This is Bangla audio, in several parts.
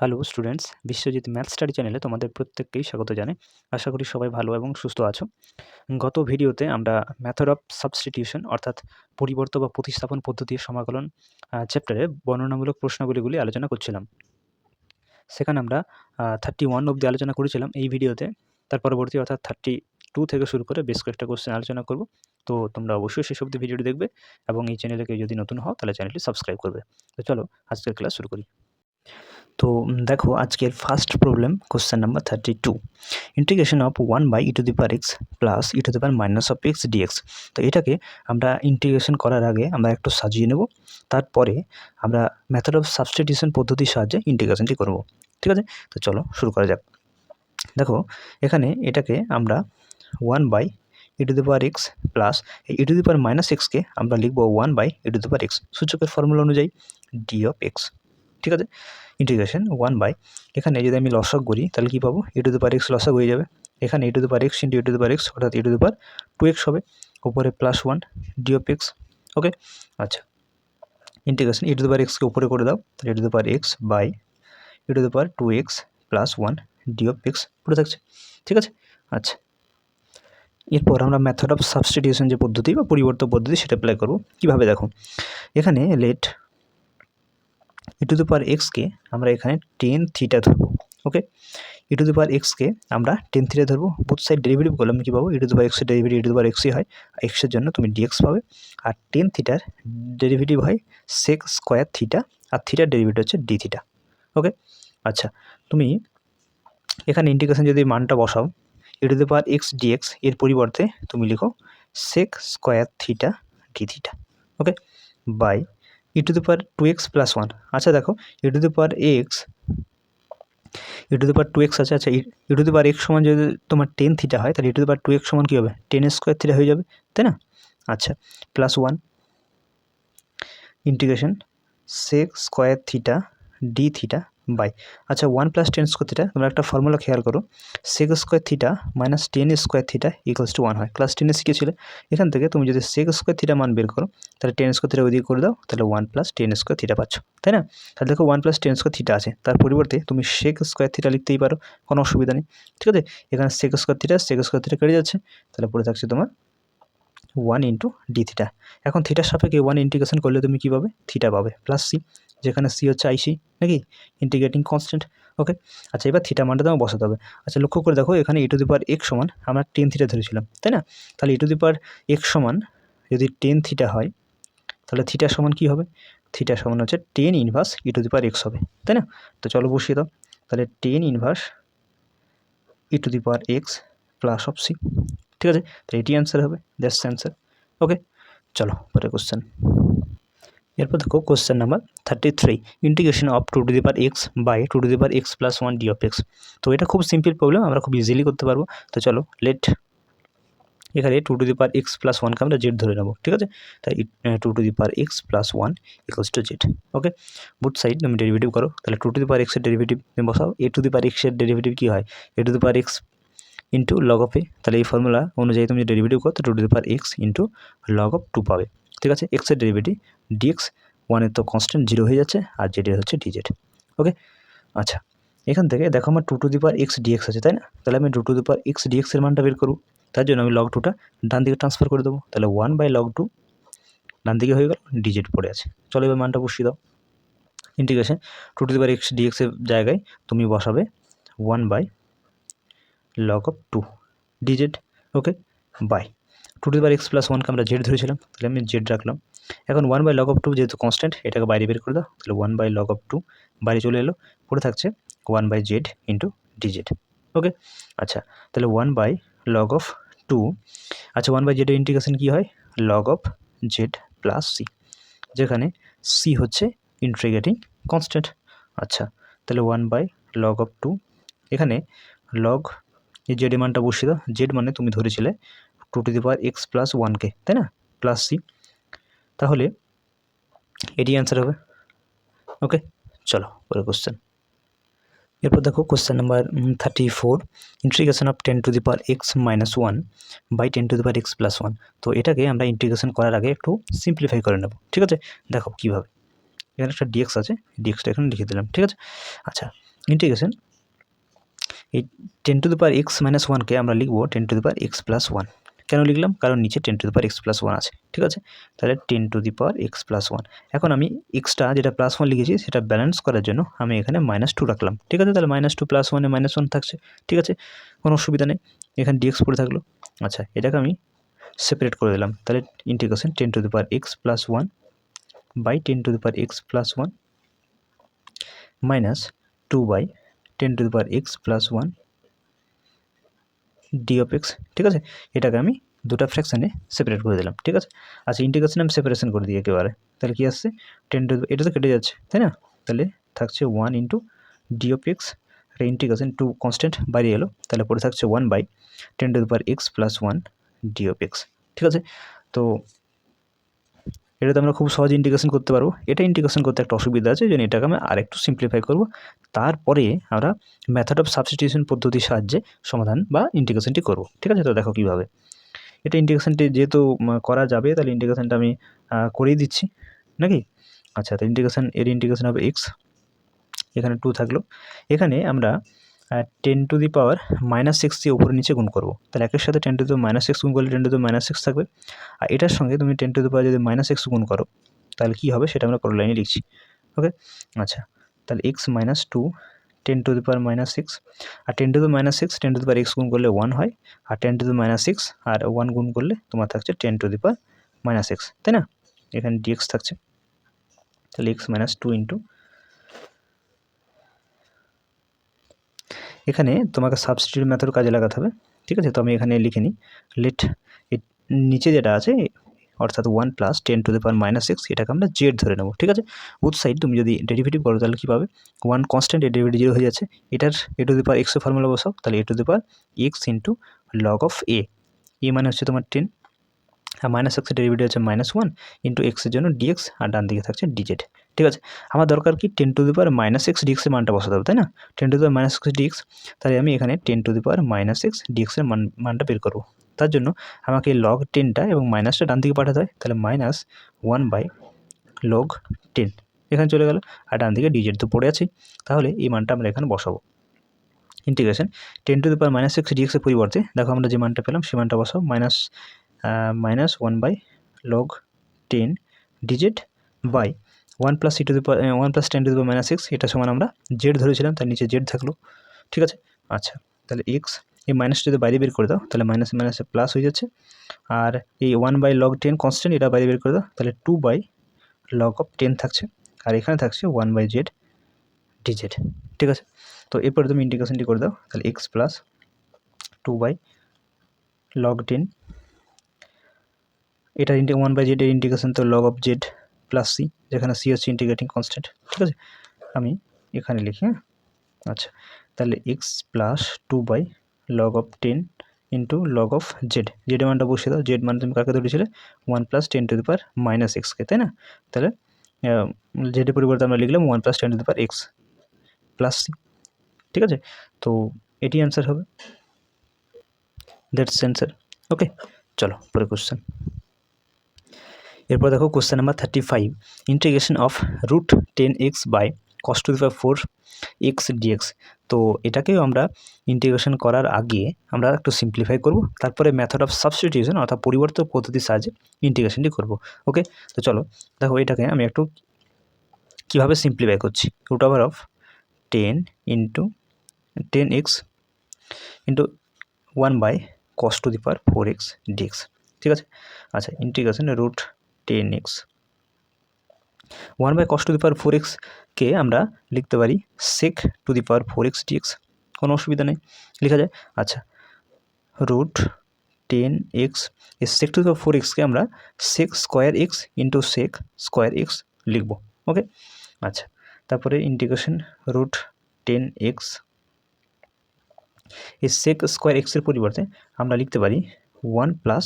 Hello students, Biswajit math study চ্যানেলে তোমাদের প্রত্যেককেই স্বাগত জানাই। আশা করি সবাই ভালো এবং সুস্থ আছো। গত ভিডিওতে আমরা ম্যাথড অফ সাবস্টিটিউশন অর্থাৎ পরিবর্তন বা প্রতিস্থাপন পদ্ধতির সমাকলন চ্যাপ্টারে বর্ণনামূলক প্রশ্নগুলিগুলি আলোচনা করছিলাম। সেখানে আমরা থার্টি ওয়ান অবধি আলোচনা করেছিলাম এই ভিডিওতে। তার পরবর্তী অর্থাৎ থার্টি টু থেকে শুরু করে বেশ কয়েকটা কোশ্চেন আলোচনা করব। তো তোমরা অবশ্যই শেষ অবধি ভিডিওটি দেখবে এবং এই চ্যানেলকে যদি নতুন হও, তাহলে চ্যানেলটি সাবস্ক্রাইব করবে। তো চলো আজকের ক্লাস শুরু করি। তো দেখো আজকের first problem question number thirty two integration of one by e to the power x plus e to the power minus of x dx তো এটাকে আমরা ইন্টিগ্রেশন করার আগে আমরা একটু সাজিয়ে নেব, তারপরে আমরা মেথড অফ সাবস্টিটিউশন পদ্ধতির সাহায্যে ইন্টিগ্রেশনটি করব। ঠিক আছে? তো চলো শুরু করা যাক। দেখো, এখানে এটাকে আমরা one by e to the power x plus e to the power minus এক্সকে আমরা লিখব one by e to the power x সূচকের ফর্মুলা অনুযায়ী ডি অফ এক্স ঠিক আছে? ইন্টিগ্রেশন ওয়ান বাই এখানে যদি আমি লসক করি, তাহলে কী পাবো? ই টু দি পার এক্স লসক হয়ে যাবে। এখানে e to the power x into e to the power x অর্থাৎ e to the power two x হবে। উপরে plus one d of x okay আচ্ছা। ইন্টিগ্রেশন ই টু দি পার এক্সকে উপরে করে দাও। তাহলে e to the power x by e to the power two x plus one d of x পুরো থাকছে। ঠিক আছে? আচ্ছা। এরপর আমরা মেথড অফ সাবস্টিটিউশন যে পদ্ধতি বা পরিবর্তন পদ্ধতি সেটা অ্যাপ্লাই করব। কীভাবে? দেখো। এখানে late E to the power এক্সকে আমরা এখানে টেন থিটা ধরবো ওকে ই টু দি পাওয়ার এক্সকে আমরা টেন থিটা ধরবো। বুথ সাইড ডেরিভেটিভ করলাম কী পাবো? ই টু দি পাওয়ার এক্সের ডেরিভেটিভ ই টু দি পাওয়ার এক্সই হয়। এক্সের জন্য তুমি ডিএক্স পাবে। আর টেন থিটার ডেরিভেটিভ হয় সেক স্কোয়ার থিটা আর থিটার ডেরিভেটিভ হচ্ছে ডি থিটা ওকে আচ্ছা তুমি এখানে ইন্টিগ্রেশন যদি মানটা বসাও e to the power x dx এর পরিবর্তে তুমি লিখো sec square theta d theta okay by e to the power two x plus one আচ্ছা দেখো e to the power x e to the power two x আছে আচ্ছা e to the power x সমান যদি তোমার টেন থিটা হয়, তাহলে e to the power two x সমান কী হবে? টেন স্কোয়ার থিটা হয়ে যাবে, তাই না? আচ্ছা plus one integration sec square theta d theta by. আচ্ছা one plus tan square theta তোমরা একটা ফর্মুলা খেয়াল করো। Sec square theta minus tan square theta equals to one হয়। ক্লাস টেনে শিখেছিলে? এখান থেকে তুমি যদি সেক স্কোয়ার থিটা মান বের করো, তাহলে টেন স্কোয়ার থিটা ওইদিকে করে দাও, তাহলে one plus tan square theta পাচ্ছ। তাই না? তাহলে দেখো one plus tan square theta আছে। তার পরিবর্তে তুমি সেক স্কোয়ার থিটা লিখতেই পারো, কোনো অসুবিধা নেই। ঠিক আছে? এখানে sec square theta sec square theta কেটে যাচ্ছে। তাহলে পড়ে থাকছে তোমার ওয়ান ইন্টু ডি থিটা এখন থিটার সাপেক্ষে ওয়ান ইন্টিগ্রেশন করলে তুমি কী পাবে? থিটা পাবে। প্লাস সি যেখানে সি হচ্ছে আইসি নাকি? ইন্টিগ্রেটিং কনস্ট্যান্ট ওকে আচ্ছা এবার থিটা মানটা তোমার বসাতে হবে। আচ্ছা লক্ষ্য করে দেখো, এখানে e to the power x সমান, আমরা টেন থিটা ধরেছিলাম, তাই না? তাহলে ই টু দি পার এক্স সমান, যদি টেন থিটা হয়, তাহলে থিটা সমান কী হবে? থিটা সমান হচ্ছে tan inverse e to the power x হবে, তাই না? তো চলো বসিয়ে দাও। তাহলে tan inverse e to the power x plus of C ঠিক আছে? তো এটি অ্যান্সার হবে দ্যাটস অ্যান্সার ওকে চলো পরে কোশ্চেন এরপর দেখো question number thirty three integration of two to the power x by two to the power x plus one d of x তো এটা খুব সিম্পল প্রবলেম আমরা খুব ইজিলি করতে পারব। তো চলো লেট এখানে two to the power x plus ওয়ানকে আমরা জেড ধরে নেব, ঠিক আছে? তাই two to the power x plus one equals to z okay both side তুমি ডেরিভেটিভ করো, তাহলে টু টু দি পার এক্সের ডেরিভেটিভ বসাও এ টু দি পার এক্সের ডেরিভেটিভ কী হয়? A to the power x into log of a তাহলে এই ফর্মুলা অনুযায়ী তুমি ডেরিভেটিভ করো, তো two to the power x into log of two পাবে, ঠিক আছে? এক্সের ডেরিভেটিভ ডিএক্স ওয়ানের তো কনস্ট্যান্ট জিরো হয়ে যাচ্ছে আর জেডের হচ্ছে ডিজেড ওকে আচ্ছা এখান থেকে দেখো আমার two to the power x dx আছে, তাই না? তাহলে আমি two to the power x ডিএক্সের মানটা বের করব। তার জন্য আমি লগ টুটা ডান দিকে ট্রান্সফার করে দেবো। তাহলে ওয়ান বাই লগ টু ডান দিকে হয়ে গেল ডিজেড পড়ে আছে। চলো এবার মানটা বসিয়ে দাও। Integration two to the power x ডিএক্সের জায়গায় তুমি বসাবে one by log of two dz okay by two to the power x plus ওয়ানকে আমরা জেড ধরেছিলাম, তাহলে আমি জেড রাখলাম। এখন one by log of two যেহেতু কনস্ট্যান্ট এটাকে বাইরে বের করে দাও, তাহলে one by log of two বাইরে চলে এলো, পড়ে থাকছে one by z into dz okay আচ্ছা তাহলে one by log of two আচ্ছা ওয়ান বাই জেডের ইন্টিগ্রেশন কী হয়? Log of z plus c যেখানে সি হচ্ছে ইন্ট্রিগেটিং কনস্ট্যান্ট আচ্ছা তাহলে one by log of two এখানে লগ এই জেড মানটা বসিয়ে দাও জেড মানে তুমি ধরেছিলে two to the power x plus ওয়ানকে তাই না? প্লাস সি তাহলে এটি অ্যান্সার হবে। ওকে চলো পরে কোশ্চেন এরপর দেখো question number thirty four integration of ten to the power x minus one by ten to the power x plus one তো এটাকে আমরা ইন্টিগ্রেশন করার আগে একটু সিম্পলিফাই করে নেব, ঠিক আছে? দেখো কীভাবে। এখানে একটা ডিএক্স আছে ডিএক্সটা এখানে লিখে দিলাম, ঠিক আছে? আচ্ছা ইন্টিগ্রেশন এই ten to the power x minus ওয়ানকে আমরা লিখব ten to the power x plus one কেন লিখলাম? কারণ নিচে ten to the power x plus one আছে, ঠিক আছে? তাহলে ten to the power x plus one এখন আমি এক্সটা যেটা প্লাস ওয়ান লিখেছি, সেটা ব্যালেন্স করার জন্য আমি এখানে মাইনাস টু রাখলাম। ঠিক আছে? তাহলে মাইনাস টু প্লাস ওয়ানে মাইনাস ওয়ান থাকছে, ঠিক আছে? কোনো অসুবিধা নেই। এখানে ডিএক্স পড়ে থাকল। আচ্ছা এটাকে আমি সেপারেট করে দিলাম। তাহলে integration ten to the power x plus one by ten to the power x plus one minus two by ten to the power x plus one d of x ঠিক আছে? এটাকে আমি দুটা ফ্র্যাকশানে সেপারেট করে দিলাম, ঠিক আছে? আচ্ছা ইন্টিগ্রেশন আমি সেপারেশন করে দিই একেবারে। তাহলে কী আসছে? টেন টু এটা তো কেটে যাচ্ছে, তাই না? তাহলে থাকছে ওয়ান ইন্টু ডি আর ইন্টিগ্রেশন টু কনস্ট্যান্ট বাইরে এলো, তাহলে পরে থাকছে one by ten to power x plus one d of x ঠিক আছে? তো এটাতে আমরা খুব সহজে ইন্টিগ্রেশন করতে পারব। এটা ইন্টিগ্রেশন করতে একটা অসুবিধা আছে, যেন এটাকে আমি আরেকটু সিম্পলিফাই করব। তারপরে আমরা মেথড অফ সাবস্টিটিউশন পদ্ধতির সাহায্যে সমাধান বা ইন্টিগ্রেশনটি করব। ঠিক আছে? তো দেখো কীভাবে। এটা ইন্টিগ্রেশনটি যেহেতু করা যাবে, তাহলে ইন্টিগ্রেশনটা আমি করেই দিচ্ছি। নাকি? আচ্ছা তো ইন্টিগ্রেশন এর ইন্টিগ্রেশন হবে এক্স এখানে টু থাকল। এখানে আমরা ten to the power minus six দিয়ে উপরে নিচে গুণ করব। তাহলে একের সাথে ten to the minus six গুণ করলে ten to the minus six থাকবে। আর এটার সঙ্গে তুমি টেন টু দি পাওয়ার যদি মাইনাস এক্স গুণ করো, তাহলে কী হবে? সেটা আমরা পরের লাইনে লিখছি। ওকে আচ্ছা তাহলে x minus two ten to the power minus six R ten to the minus six ten to the power x গুণ করলে ওয়ান হয়, আর ten to the minus six R one গুণ করলে তোমার থাকছে ten to the power minus x তাই না? এখানে ডিএক্স থাকছে। তাহলে এক্স মাইনাস টু ইন্টু এখানে তোমাকে সাবস্টিটিউট মেথড কাজে লাগাতে হবে, ঠিক আছে? তো আমি এখানে লিখে নিই লেট নিচে যেটা আছে, অর্থাৎ one plus ten to the power minus six এটাকে আমরা জেড ধরে নেব, ঠিক আছে? বুথ সাইড তুমি যদি ডেরিভেটিভ করো, তাহলে কী পাবে? ওয়ান কনস্ট্যান্ট এ ডেরিভেটিভ জিরো হয়ে যাচ্ছে, এটার এ টু দি পাওয়ার এক্সের ফর্মুলা বসাও, তাহলে a to the power x into log of a a মানে হচ্ছে তোমার টেন আর মাইনাস এক্সের ডেরিভেটিভ হচ্ছে মাইনাস ওয়ান ইন্টু এক্সের জন্য ডিএক্স আর ডান দিকে থাকছে ডিজেড ঠিক আছে? আমার দরকার কি ten to the power minus x ডিএক্সের মানটা বসাতে হবে, তাই না? Ten to the power minus x dx তাহলে আমি এখানে ten to the power minus x ডিএক্সের মান, মানটা বের করব। তার জন্য আমাকে লগ টেনটা এবং মাইনাসটা ডান দিকে পাঠাতে হয়, তাহলে minus one by log ten এখানে চলে গেল, আর ডান দিকে ডিজেট তো পড়ে আছে, তাহলে এই মানটা আমরা এখানে বসাবো। Integration ten to the power minus x ডিএক্সের পরিবর্তে, দেখো আমরা যে মানটা পেলাম সেই মানটা বসাও minus minus one by log ten dz by one plus c two one plus ten to the minus six এটা সমান আমরা জেড ধরেছিলাম, তার নিচে জেড থাকল, ঠিক আছে? আচ্ছা তাহলে এক্স এই মাইনাস যদি বাইরে বের করে দাও, তাহলে মাইনাস মাইনাসে প্লাস হয়ে যাচ্ছে। আর এই one by log ten constant এটা বাইরে বের করে দাও, তাহলে two by log of ten থাকছে। আর এখানে থাকছে ওয়ান বাই জেড ডিজেড ঠিক আছে? তো এরপরে তুমি ইন্টিগ্রেশনটি করে দাও, তাহলে x plus two by log ten এটা ইন্টি ওয়ান বাই জেড এর ইন্টিগ্রেশন তো log of z plus c যেখানে সি হচ্ছে ইন্টিগ্রেটিং কনস্ট্যান্ট ঠিক আছে? আমি এখানে লিখি হ্যাঁ? আচ্ছা তাহলে x plus two by log of ten into log of z z মানটা বসিয়ে দাও জেড মান তুমি কাকে ধরেছিলে? One plus ten to the power minus এক্সকে তাই না? তাহলে জেডের পরিবর্তে আমরা লিখলাম one plus ten to the power x plus c ঠিক আছে? তো এটি অ্যান্সার হবে। দ্যাটস অ্যান্সার ওকে চলো পরে কোশ্চেন এরপর দেখো question number thirty five integration of root tan x by cos to the four x dx তো এটাকেও আমরা ইন্টিগ্রেশন করার আগে আমরা একটু সিম্পলিফাই করব, তারপরে মেথড অফ সাবস্টিটিউশন অর্থাৎ পরিবর্তন পদ্ধতির সাহায্যে ইন্টিগ্রেশনটি করব ওকে তো চলো, দেখো এটাকে আমি একটু কীভাবে সিম্পলিফাই করছি? Root over of tan into tan x into one by cos to the four x dx ঠিক আছে? আচ্ছা integration root tan x one by cos to the power four এক্সকে আমরা লিখতে পারি sec to the power four x dx কোনো অসুবিধা নেই। লেখা যায় আচ্ছা রুট টেন এক্স এই সেক টু দি পাওয়ার ফোর এক্সকে আমরা sec square x into sec square x লিখব ওকে আচ্ছা তারপরে ইন্টিগ্রেশন রুট টেন এক্স এই সেক স্কোয়ার এক্সের পরিবর্তে আমরা লিখতে পারি one plus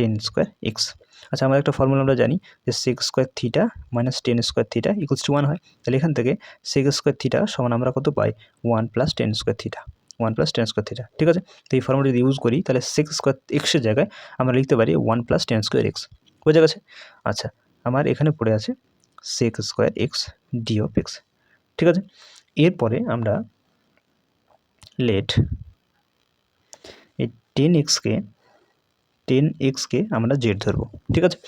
tan square x আচ্ছা আমরা একটা ফর্মুলা আমরা জানি যে sec square theta minus tan square theta equals to one হয়। তাহলে এখান থেকে সেক্স স্কোয়ার থিটা সমান আমরা কত পাই? One plus tan square theta one plus tan square theta ঠিক আছে? তো এই ফর্মুলা যদি ইউজ করি, তাহলে সেক্স স্কোয়ার এক্সের জায়গায় আমরা লিখতে পারি one plus tan square x বোঝা গেছে? আচ্ছা আমার এখানে পড়ে আছে sec square x d of x ঠিক আছে? এরপরে আমরা লেট এই টেন এক্সকে টেন এক্সকে আমরা জেড ধরবো, ঠিক আছে?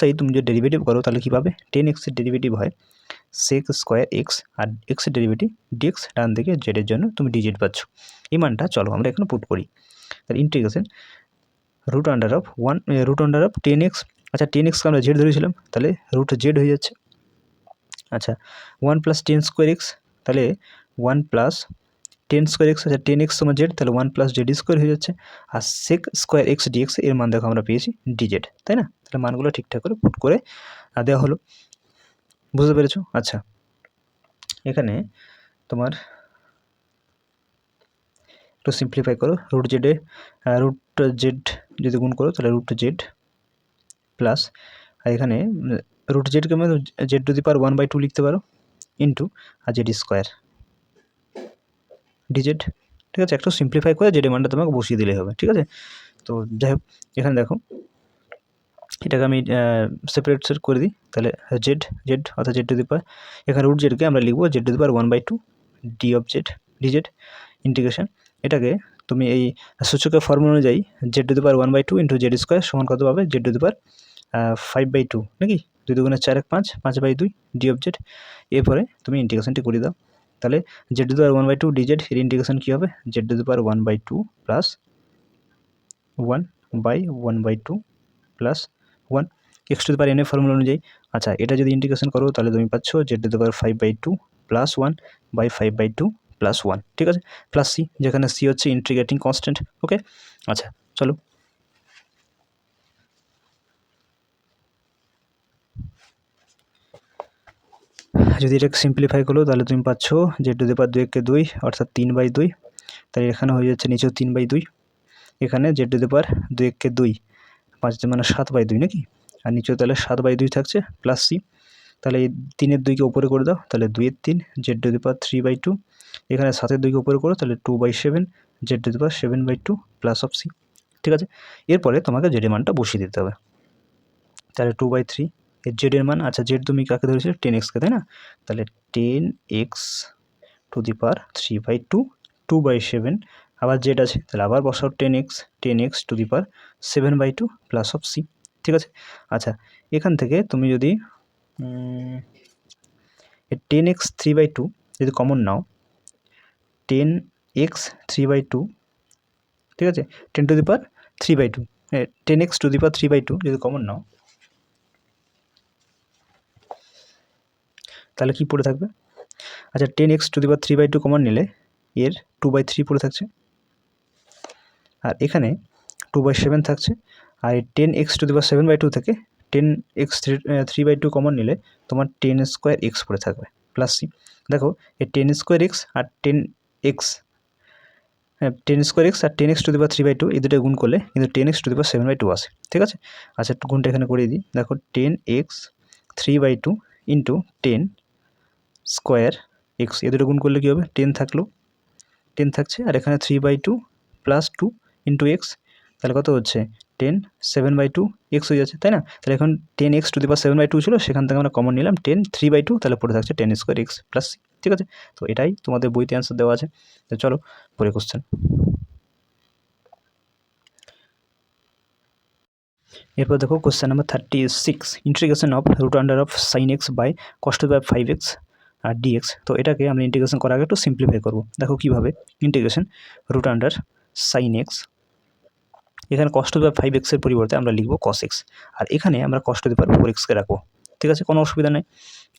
সাইড তুমি যদি ডেরিভেটিভ করো, তাহলে কী পাবে? টেন এক্সের ডেরিভেটিভ হয় সেক স্কোয়ার এক্স আর এক্সের ডেরিভেটিভ ডিএক্স ডান দিকে জেডের জন্য তুমি ডিজেড পাচ্ছ। এই মানটা চলো আমরা এখানে পুট করি। তাহলে integration root under of one root under of tan x আচ্ছা টেন এক্সকে আমরা জেড ধরেছিলাম, তাহলে রুট জেড হয়ে যাচ্ছে। আচ্ছা one plus tan square x তাহলে one plus tan square x আচ্ছা টেন এক্স তোমার জেড তাহলে ওয়ান প্লাস জেড স্কোয়ার হয়ে যাচ্ছে। আর সেক স্কোয়ার এক্স ডিএক্স এর মান দেখো আমরা পেয়েছি ডিজেড তাই না? তাহলে মানগুলো ঠিকঠাক করে পুট করে দেওয়া হলো। বুঝতে পেরেছ? আচ্ছা। এখানে তোমার একটু সিম্পলিফাই করো রুট জেডে রুট জেড যদি গুণ করো, তাহলে রুট জেড প্লাস আর এখানে রুট জেডকে আমি z to the power one by two লিখতে পারো ইন্টু আর জেড স্কোয়ার ডিজেড ঠিক আছে? একটু সিম্পলিফাই করে জেড মানটা তোমাকে বসিয়ে দিলেই হবে, ঠিক আছে? তো যাই হোক, এখানে দেখো, এটাকে আমি সেপারেট সেট করে দিই, তাহলে জেড জেড অর্থাৎ জেড টু দি পার এখানে রুট জেডকে আমরা লিখব z to the power one by two d of z d z integration এটাকে তুমি এই সূচকের ফর্মুলা অনুযায়ী z to the power one by two into z square সমান কত পাবে? Z to the power five by two নাকি? দুই দুগুণে চার এক পাঁচ পাঁচ বাই দুই ডি অফ জেড এরপরে তুমি ইন্টিগ্রেশনটি করে দাও। তাহলে z to the power one by two d z এর ইন্টিগ্রেশন কী হবে? Z to the power one by two plus one by one by two plus one x to the power n এর ফর্মুলা অনুযায়ী আচ্ছা এটা যদি ইন্টিগ্রেশন করো, তাহলে তুমি পাচ্ছ z to the power five by two plus one by five by two plus one ঠিক আছে? প্লাস সি যেখানে সি হচ্ছে ইন্টিগ্রেটিং কনস্ট্যান্ট ওকে আচ্ছা চলো যদি এটাকে সিম্পলিফাই করো, তাহলে তুমি পাচ্ছ যে টু দি পার দুই একে দুই, অর্থাৎ তিন বাই দুই। তাহলে এখানে হয়ে যাচ্ছে নিচেও তিন বাই দুই। এখানে জেড টু দি পার দুই একে দুই, পাঁচ মানে সাত বাই দুই নাকি? আর নিচেও তাহলে সাত বাই দুই থাকছে প্লাস সি তাহলে এই তিনের দুইকে উপরে করে দাও, তাহলে দুইয়ের তিন z to the power three by two এখানে সাতের দুইকে উপরে করো, তাহলে two by seven z to the power seven by two plus of c ঠিক আছে? এরপরে তোমাকে জেডের মানটা বসিয়ে দিতে হবে। তাহলে টু বাই থ্রি এর জেডের মান আচ্ছা জেড তুমি কাকে ধরেছিলে টেন এক্সকে তাই না? তাহলে ten x to the power three by two two by seven আবার জেড আছে, তাহলে আবার বসাও ten x ten x to the power seven by two plus of C ঠিক আছে? আচ্ছা এখান থেকে তুমি যদি ten x three by two যদি common now ten x three by two ঠিক আছে? Ten to the power three by two ten x to the power three by two যদি কমন নাও তাহলে কী পড়ে থাকবে? আচ্ছা tan x to the power three by two common নিলে এর টু বাই থ্রি পড়ে থাকছে। আর এখানে টু বাই সেভেন থাকছে। আর এই tan x to the power seven by two থেকে tan x three three by two common নিলে তোমার টেন স্কোয়ার এক্স পড়ে থাকবে প্লাস সি দেখো, এই tan square x R tan x tan square x R tan x to the power three by two এই দুটো গুণ করলে কিন্তু tan x to the power seven by two আসে, ঠিক আছে? আচ্ছা গুণটা এখানে করিয়ে দিই। দেখো tan x three by two into tan square x এ দুটো গুণ করলে কী হবে? টেন থাকল। টেন থাকছে, আর এখানে three by two plus two into x তাহলে কত হচ্ছে? Tan seven by two x হয়ে যাচ্ছে, তাই না? তাহলে এখন tan x to the power seven by two ছিল, সেখান থেকে আমরা কমন নিলাম টেন থ্রি বাই টু তাহলে পড়ে থাকছে টেন স্কোয়ার এক্স প্লাস ঠিক আছে? তো এটাই তোমাদের বইতে অ্যান্সার দেওয়া আছে। তো চলো পরে কোশ্চেন এরপর দেখো question number thirty six integration of root under of sine x by cost by five x R dx তো এটাকে আমরা ইন্টিগ্রেশন করার আগে একটু সিম্পলিফাই করব। দেখো কীভাবে integration root under sine x এখানে কষ্ট দেওয়া ফাইভ এক্সের পরিবর্তে আমরা লিখব কস এক্স আর এখানে আমরা কষ্ট দিতে পারব ফোর এক্সকে রাখব। ঠিক আছে? কোনো অসুবিধা নেই।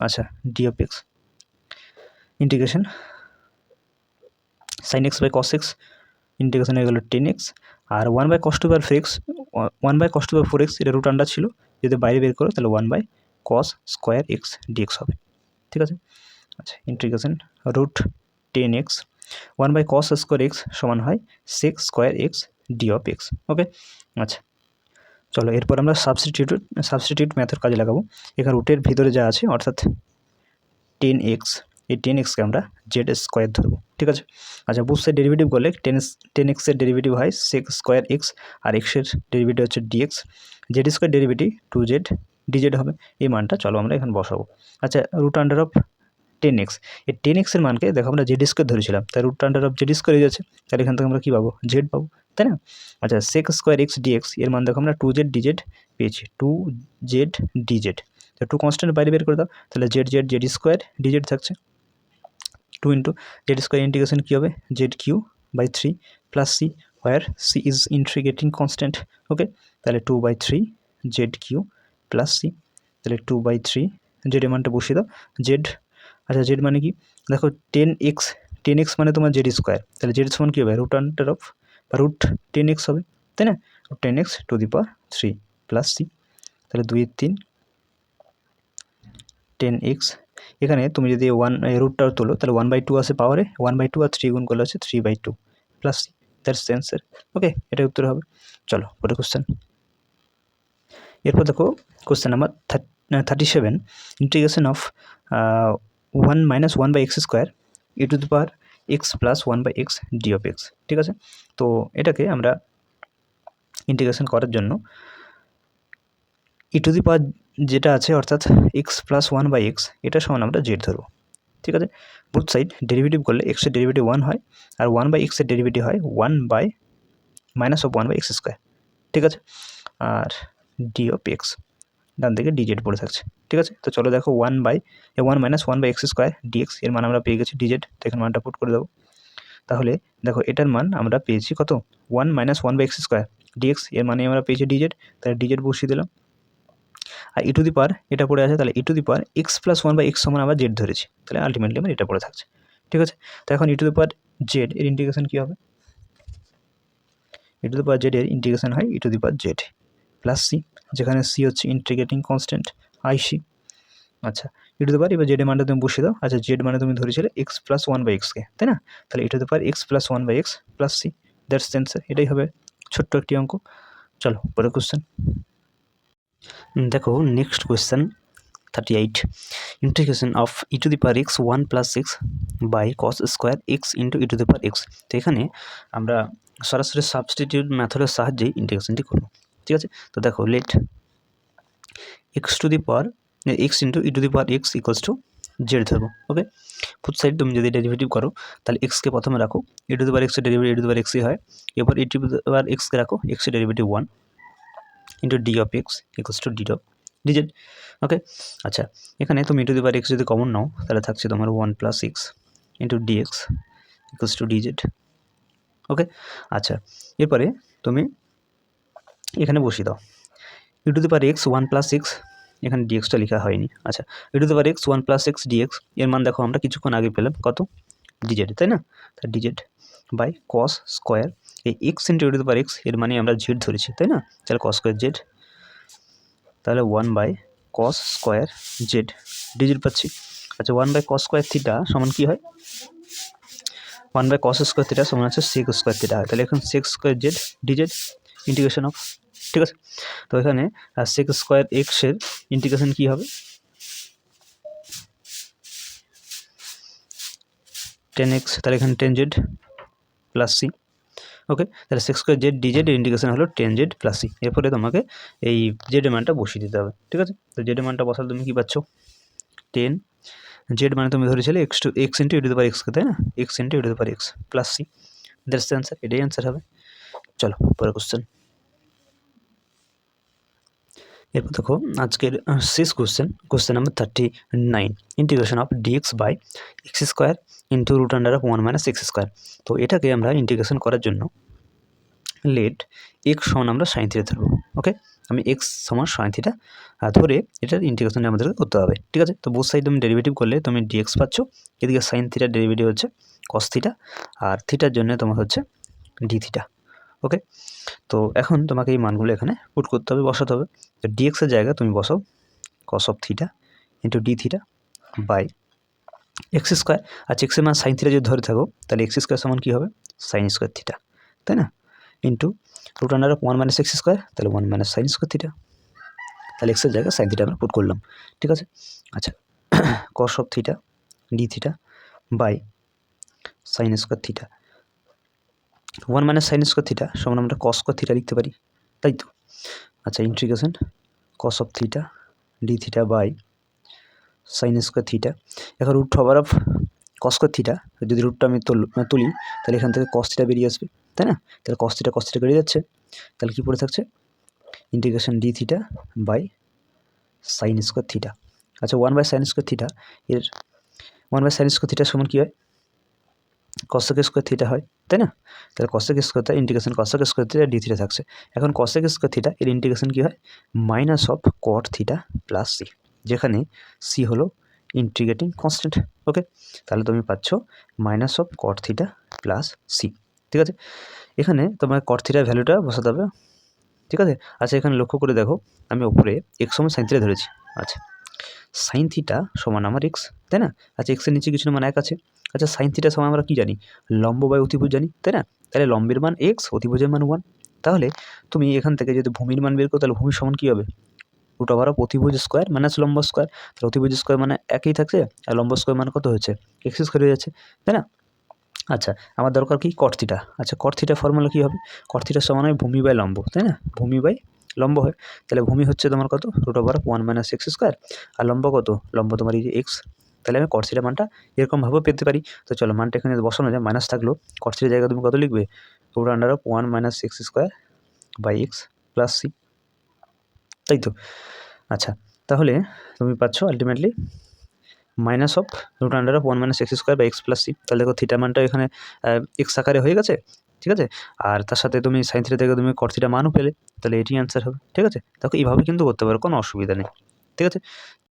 আচ্ছা d of x integration sine x by cos x integration হয়ে গেলো টেন এক্স আর ওয়ান বাই কষ্ট বার four x one by cost bar four x এটা রুট আন্ডার ছিল। যদি বাইরে বের করো তাহলে one by cos square x dx হবে। ঠিক আছে? আচ্ছা integration root tan x one by cos square x সমান হয় sec square x d of x okay আচ্ছা চলো এরপর আমরা সাবস্টিটিউট সাবস্টিটিউট ম্যাথড কাজে লাগাবো। এখানে রুটের ভিতরে যা আছে, অর্থাৎ টেন এক্স এই টেন এক্সকে আমরা জেড স্কোয়ার ধরবো, ঠিক আছে? আচ্ছা বুঝতে ডেরিভেটিভ করলে টেন টেন এক্সের ডেরিভেটিভ হয় সিক্স স্কোয়ার এক্স আর এক্সের ডেরিভেটিভ হচ্ছে dx z square derivative two z dz হবে, এই মানটা চলো আমরা এখানে বসাবো। আচ্ছা root under of tan x. এই টেন এক্সের মানকে দেখো আমরা জেড স্কোয়ার ধরেছিলাম। তাই root under of z square হয়ে যাচ্ছে। তাহলে এখান থেকে আমরা কী পাবো? জেড পাবো, তাই না? আচ্ছা সেক্স স্কোয়ার এক্স ডিএক্স এর মান দেখো আমরা টু জেড ডিজেড পেয়েছি। টু জেড ডিজেড তো টু কনস্ট্যান্ট বাইরে বের করে দাও। তাহলে z z z square dz থাকছে। Two into z square integration কী হবে? Z cube by three plus C where C is integrating constant okay তাহলে two by three z cube plus C তাহলে টু বাই থ্রি জেড এর মানটা বসিয়ে দাও। জেড আচ্ছা জেড মানে কি? দেখো টেন এক্স টেন এক্স মানে তোমার জেড স্কোয়ার তাহলে জেড সমান কী হবে? রুট আন্ডার অফ বা রুট টেন এক্স হবে, তাই না? Tan x to the power three plus C তাহলে দুই তিন টেন এক্স এখানে তুমি যদি ওয়ান রুটটা তোলো, তাহলে ওয়ান বাই টু আসে পাওয়ারে ওয়ান বাই টু আর থ্রি গুণ করলে আছে three by two plus C that's the answer okay এটাই উত্তর হবে। চলো পরে কোশ্চেন এরপর দেখো question number thirty seven integration of one minus one by x square e to the power x plus one by x d of x ঠিক আছে? তো এটাকে আমরা ইন্টিগ্রেশন করার জন্য ই টু দি পাওয়ার যেটা আছে, অর্থাৎ x plus one by x এটা সমান আমরা জেড ধরবো, ঠিক আছে? বুথ সাইড ডেরিভেটিভ করলে এক্সের ডেরিভেটিভ ওয়ান হয়, আর ওয়ান বাই এক্সের ডেরিভেটিভ হয় one by minus of one by x square ঠিক আছে? আর ডি অফ এক্স ডান দিকে ডিজেড পড়ে থাকছে, ঠিক আছে? তো চলো দেখো one by one minus one by x square dx এর মান আমরা পেয়ে গেছি ডিজেড তো এখানে মানটা পুট করে দেবো। তাহলে দেখো এটার মান আমরা পেয়েছি কত? One minus one by x square dx এর মানে আমরা পেয়েছি ডিজেড তাহলে ডিজেট বসিয়ে দিলাম। আর ই টু দি পার এটা পড়ে আছে, তাহলে e to the power x plus one by x সমান আবার জেড ধরেছি, তাহলে আলটিমেটলি আমার এটা পড়ে থাকছে, ঠিক আছে? তো এখন e to the power z এর ইন্টিগ্রেশন কী হবে? E to the power z এর ইন্টিগ্রেশন হয় e to the power z plus C যেখানে সি হচ্ছে ইন্টিগ্রেটিং কনস্ট্যান্ট আইসি আচ্ছা ই টু দি পার, এবার জেড মানটা তুমি বসিয়ে দাও। আচ্ছা জেড মানে তুমি ধরেছিলে এক্স প্লাস ওয়ান বাই এক্সকে তাই না? তাহলে ই to the power x plus one by x plus C that's answer এটাই হবে ছোট্ট একটি অঙ্ক। চলো পরে কোশ্চেন দেখো next question thirty eight integration of E to the power x one plus six by cos square x into e to the power X তো এখানে আমরা সরাসরি সাবস্টিটিউট মেথডের সাহায্যেই ইন্টিগ্রেশনটি করব। ঠিক আছে? তো দেখো let x to the power x into e to the power x equals to z ধরবো ওকে ফুট সাইড তুমি যদি ডেরিভেটিভ করো, তাহলে এক্সকে প্রথমে রাখো ই টু দি পাওয়ার এক্সের ডেরিভেটিভ ই টু দি পাওয়ার এক্সই হয়, এরপর ই টু দি পাওয়ার এক্সকে রাখো এক্সের derivative one into d of x equals to d of dz okay আচ্ছা এখানে তুমি টু দি পাওয়ার এক্স যদি কমন নাও, তাহলে থাকছে তোমার one plus x into dx equals to dz okay আচ্ছা এরপরে তুমি এখানে বসিয়ে দাও। U to the power x one plus x এখানে ডিএক্সটা লেখা হয়নি। আচ্ছা u to the power x one plus x dx এর মান দেখো আমরা কিছুক্ষণ আগে পেলাম। কত? ডিজেড তাই না? তা ডিজেড বাই কস স্কোয়ার এই x into u to the power এক্সের মানে আমরা জেড ধরেছি, তাই না? তাহলে কস স্কোয়ার জেড তাহলে one by cos square z dz পাচ্ছি। আচ্ছা one by cos square theta সমান কী হয়? One by cos square theta সমান আছে সেক স্কোয়ার থিটা হয় তাহলে এখন sec square z dz integration of ঠিক আছে? তো এখানে সেক স্কোয়ার এক্সের ইন্টিগ্রেশন কী হবে? টেন এক্স তাহলে এখানে tan z plus C okay তাহলে sec square z dz indication হলো টেন জেড প্লাস সি এরপরে তোমাকে এই জেড মানটা বসিয়ে দিতে হবে, ঠিক আছে? তো জেড মানটা বসালে তুমি কী পাচ্ছ? টেন জেড মানে তুমি ধরেছিলে x to x into u to power এক্সকে তাই না? X into u to power x plus C that's the answer এটাই অ্যান্সার হবে। চলো পরে কোশ্চেন এরপর দেখো, আজকের শেষ question question number thirty nine integration of dx by x square into root under of one minus x square তো এটাকে আমরা ইন্টিগ্রেশন করার জন্য লেট এক্স সমান আমরা সাইন থিটা ধরবো ওকে আমি এক্স সমান সাইন থিটা ধরে এটার ইন্টিগ্রেশন আমাদেরকে করতে হবে, ঠিক আছে? তো বোথ সাইড তুমি ডেরিভেটিভ করলে তুমি ডিএক্স পাচ্ছ, এদিকে সাইন থিটার ডেরিভেটিভ হচ্ছে কস থিটা আর থিটার জন্য তোমার হচ্ছে ডি থিটা ওকে তো এখন তোমাকে এই মানগুলো এখানে পুট করতে হবে, বসাতে হবে। তো ডিএক্সের জায়গায় তুমি বসাও cos of theta into d theta by x square আচ্ছা এক্সের মান সাইন থিটা যদি ধরে থাকো, তাহলে এক্স স্কোয়ার সমান কী হবে? সাইন স্কোয়ার থিটা তাই না? Into root under of one minus x square তাহলে one minus sine square theta তাহলে এক্সের জায়গায় সাইন থিটা আমরা পুট করলাম, ঠিক আছে? আচ্ছা cos of theta d theta by sine square theta one minus sine square theta সমান আমরা কস স্কোয়ার থিটা লিখতে পারি, তাই তো? আচ্ছা integration cos of theta d theta by sine square theta এখন root over of cos square theta যদি রুটটা আমি তুল- তুলি, তাহলে এখান থেকে কস থিটা বেরিয়ে আসবে, তাই না? তাহলে কস থিটা কস থিটা বেরিয়ে যাচ্ছে। তাহলে কী পড়ে থাকছে? Integration d theta by sine square theta আচ্ছা one by sine square theta এর one by sine square theta সমান কী হয়? কসেক স্কোয়ার থিটা হয়, তাই না? তাহলে cosec square theta integration cosec square theta d theta থাকছে। এখন কসেক স্কোয়ার থিটা এর ইন্টিগ্রেশন কী হয়? Minus of cot theta plus C যেখানে সি হলো ইন্টিগ্রেটিং কনস্ট্যান্ট ওকে তাহলে তুমি পাচ্ছ minus of cot theta plus C ঠিক আছে? এখানে তোমার কট থিটার ভ্যালুটা বসাতে হবে, ঠিক আছে? আচ্ছা এখানে লক্ষ্য করে দেখো, আমি ওপরে এক্স সমান সাইন থিটা ধরেছি। আচ্ছা সাইন থিটা সমান আমার এক্স তাই না? আচ্ছা এক্সের নিচে কিছু না মানে এক আছে। আচ্ছা সাইন থিটা সময় আমরা কী জানি? লম্ব বাই অতিভুজ জানি, তাই না? তাহলে লম্বের মান এক্স অতিভুজের মান ওয়ান তাহলে তুমি এখান থেকে যদি ভূমির মান বের করো, তাহলে ভূমির সমান কী হবে? রুট ওভার অফ অতিভুজ স্কোয়ার মাইনাস লম্ব স্কোয়ার তাহলে অতিভুজ স্কোয়ার মানে একই থাকছে, আর লম্ব স্কোয়ার মানে কত হচ্ছে এক্স স্কোয়ার হয়ে যাচ্ছে, তাই না? আচ্ছা আমার দরকার কি? কট থিটা আচ্ছা কর্থিটা থিটা ফর্মুলা কী হবে? কট থিটার সমান হয় ভূমি বাই লম্ব, তাই না? ভূমি বাই লম্ব হয়। তাহলে ভূমি হচ্ছে তোমার কত? Root over one minus x square আর লম্ব কত? লম্ব তোমার এই যে এক্স তাহলে আমি কট থিটা মানটা এরকমভাবেও পেতে পারি। তো চলো মানটা এখানে বসানো যায় মাইনাস থাকল। কট থিটার জায়গায় তুমি কত লিখবে? Root under of one minus x square by x plus C তাই তো? আচ্ছা তাহলে তুমি পাচ্ছ ultimately minus of root under of one minus x square বা এক্স প্লাস সি তাহলে দেখো থিটা মানটা এখানে এক্স আকারে হয়ে গেছে, ঠিক আছে? আর তার সাথে তুমি সাইন থিটা থেকে তুমি কট থিটা মানও পেলে, তাহলে এটি অ্যান্সার হবে, ঠিক আছে? দেখো এইভাবে কিন্তু করতে পারো, কোনো অসুবিধা নেই, ঠিক আছে?